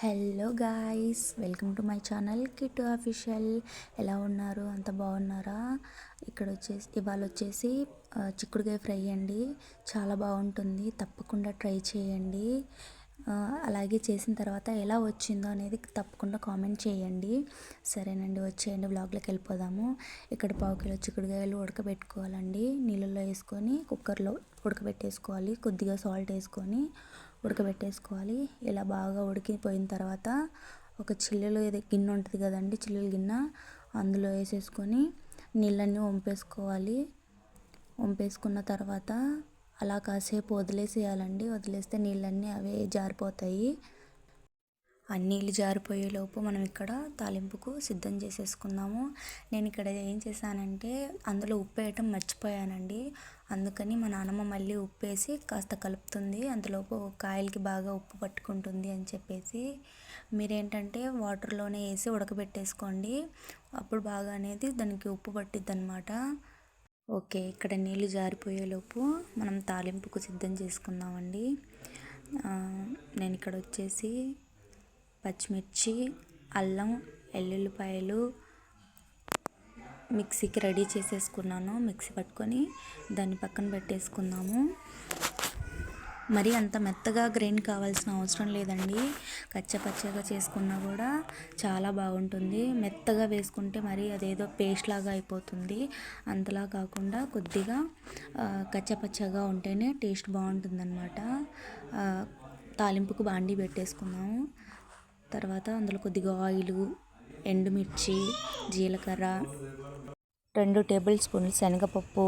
Hello guys welcome to my channel kit official. ఎలా ఉన్నారు? అంత బాగున్నారా? ఇక్కడ వచ్చేసి ఇవాళ వచ్చేసి చిక్కుడుకాయ ఫ్రై అండి. చాలా బాగుంటుంది. తప్పకుండా ట్రై చేయండి. అలాగే చేసిన తర్వాత ఎలా వచ్చిందో అనేది తప్పకుండా కామెంట్ చేయండి. సరేనండి వచ్చేయండి బ్లాగ్లోకి వెళ్ళిపోదాము. ఇక్కడ పావు కిలో చిక్కుడుకాయలు ఉడకబెట్టుకోవాలండి. నీళ్ళల్లో వేసుకొని కుక్కర్లో ఉడకబెట్టేసుకోవాలి. కొద్దిగా సాల్ట్ వేసుకొని ఉడకబెట్టేసుకోవాలి. ఇలా బాగా ఉడికిపోయిన తర్వాత ఒక చిల్లులు గిన్నె ఉంటుంది కదండి చిల్లులు గిన్నె. అందులో వేసేసుకొని నీళ్ళన్నీ వంపేసుకోవాలి. వంపేసుకున్న తర్వాత అలా కాసేపు వదిలేసేయాలండి. వదిలేస్తే నీళ్ళన్నీ అవే జారిపోతాయి. ఆ నీళ్ళు జారిపోయేలోపు మనం ఇక్కడ తాలింపుకు సిద్ధం చేసేసుకుందాము. నేను ఇక్కడ ఏం చేశానంటే అందులో ఉప్పు వేయటం మర్చిపోయానండి. అందుకని మా నాన్నమ్మ మళ్ళీ ఉప్పు వేసి కాస్త కలుపుతుంది. అంతలోపు కాయలకి బాగా ఉప్పు పట్టుకుంటుంది అని చెప్పేసి మీరేంటంటే వాటర్లోనే వేసి ఉడకబెట్టేసుకోండి. అప్పుడు బాగా అనేది దానికి ఉప్పు పట్టిద్ది అనమాట ఓకే ఇక్కడ నీళ్ళు జారిపోయేలోపు మనం తాలింపుకు సిద్ధం చేసుకుందామండి. నేను ఇక్కడ వచ్చేసి పచ్చిమిర్చి అల్లం వెల్లుల్లిపాయలు మిక్సీకి రెడీ చేసేసుకున్నాను. మిక్సీ పట్టుకొని దాన్ని పక్కన పెట్టేసుకుందాము. మరి అంత మెత్తగా గ్రైండ్ కావాల్సిన అవసరం లేదండి. కచ్చపచ్చగా చేసుకున్నా కూడా చాలా బాగుంటుంది. మెత్తగా వేసుకుంటే మరి అదేదో పేస్ట్ లాగా అయిపోతుంది. అంతలా కాకుండా కొద్దిగా కచ్చపచ్చగా ఉంటేనే టేస్ట్ బాగుంటుందన్నమాట. తాలింపుకు బాండీ పెట్టేసుకున్నాము తర్వాత అందులో కొద్దిగా ఆయిలు ఎండుమిర్చి జీలకర్ర రెండు టేబుల్ స్పూన్లు శనగపప్పు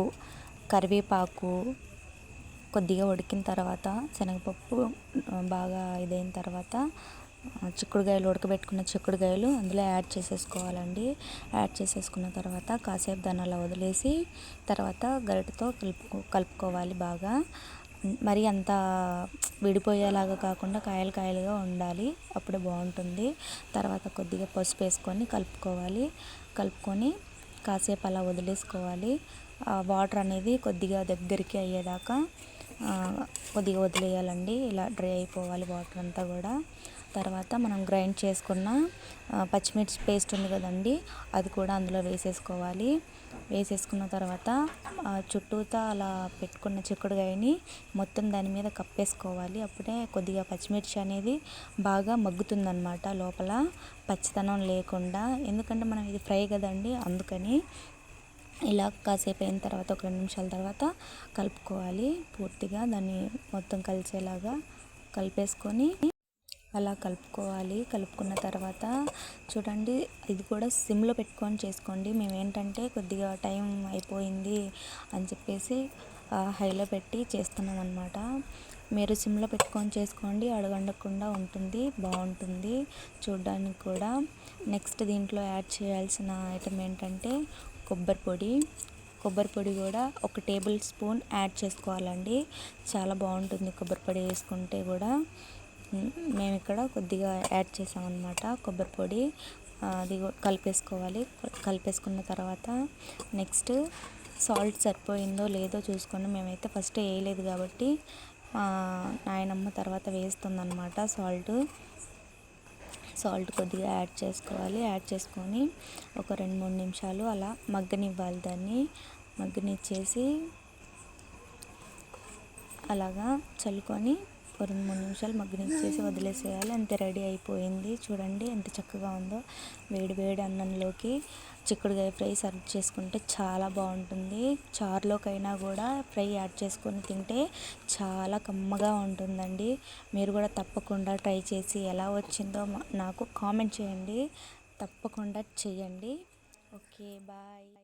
కరివేపాకు కొద్దిగా ఉడికిన తర్వాత శనగపప్పు బాగా ఇదైన తర్వాత చిక్కుడుగాయలు ఉడకబెట్టుకున్న చిక్కుడుగాయలు అందులో యాడ్ చేసేసుకోవాలండి. యాడ్ చేసేసుకున్న తర్వాత కాసేపు దాన్ని అలా వదిలేసి తర్వాత గరిటతో కలుపు కలుపుకోవాలి బాగా. మరి అంత విడిపోయేలాగా కాకుండా కాయలు కాయలుగా ఉండాలి. అప్పుడే బాగుంటుంది. తర్వాత కొద్దిగా పసుపు వేసుకొని కలుపుకోవాలి. కలుపుకొని కాసేపు అలా వదిలేసుకోవాలి. వాటర్ అనేది కొద్దిగా దగ్గరికి అయ్యేదాకా కొద్దిగా వదిలేయాలండి. ఇలా డ్రై అయిపోవాలి వాటర్ అంతా కూడా. తర్వాత మనం గ్రైండ్ చేసుకున్న పచ్చిమిర్చి పేస్ట్ ఉంది కదండి అది కూడా అందులో వేసేసుకోవాలి. వేసేసుకున్న తర్వాత చుట్టూతా అలా పెట్టుకున్న చిక్కుడుకాయని మొత్తం దాని మీద కప్పేసుకోవాలి. అప్పుడే కొద్దిగా పచ్చిమిర్చి అనేది బాగా మగ్గుతుందన్నమాట లోపల. పచ్చితనం లేకుండా. ఎందుకంటే మనం ఇది ఫ్రై కదండి అందుకని ఇలా కాసేపు అయిన తర్వాత ఒక రెండు నిమిషాల తర్వాత కలుపుకోవాలి. పూర్తిగా దాన్ని మొత్తం కలిసేలాగా కలిపేసుకొని అలా కలుపుకోవాలి. కలుపుకున్న తర్వాత చూడండి ఇది కూడా సిమ్లో పెట్టుకొని చేసుకోండి. మేము ఏంటంటే కొద్దిగా టైం అయిపోయింది అని చెప్పేసి హైలో పెట్టి చేస్తున్నాం అనమాట మీరు సిమ్లో పెట్టుకొని చేసుకోండి. అడగండకుండా ఉంటుంది బాగుంటుంది చూడడానికి కూడా. నెక్స్ట్ దీంట్లో యాడ్ చేయాల్సిన ఐటమ్ ఏంటంటే కొబ్బరి పొడి. కొబ్బరి పొడి కూడా ఒక టేబుల్ స్పూన్ యాడ్ చేసుకోవాలండి. చాలా బాగుంటుంది కొబ్బరి పొడి వేసుకుంటే కూడా. మేము ఇక్కడ కొద్దిగా యాడ్ చేసామన్నమాట. కొబ్బరి పొడి అది కలిపేసుకోవాలి. కలిపేసుకున్న తర్వాత నెక్స్ట్ సాల్ట్ సరిపోయిందో లేదో చూసుకొని మేమైతే ఫస్ట్ వేయలేదు కాబట్టి నాయనమ్మ తర్వాత వేస్తుందన్నమాట సాల్ట్. సాల్ట్ కొద్దిగా యాడ్ చేసుకోవాలి. యాడ్ చేసుకొని ఒక రెండు మూడు నిమిషాలు అలా మగ్గనివ్వాలి దాన్ని. మగ్గనిచ్చేసి అలాగా చల్లుకొని ఒక రెండు మూడు నిమిషాలు మగ్గనిచ్చేసి వదిలేసేయాలి. అంతే రెడీ అయిపోయింది. చూడండి ఎంత చక్కగా ఉందో. వేడి వేడి అన్నంలోకి చిక్కుడుకాయ ఫ్రై సర్వ్ చేసుకుంటే చాలా బాగుంటుంది. చారులోకైనా కూడా ఫ్రై యాడ్ చేసుకొని తింటే చాలా కమ్మగా ఉంటుందండి. మీరు కూడా తప్పకుండా ట్రై చేసి ఎలా వచ్చిందో నాకు కామెంట్ చేయండి. తప్పకుండా చేయండి ఓకే బాయ్.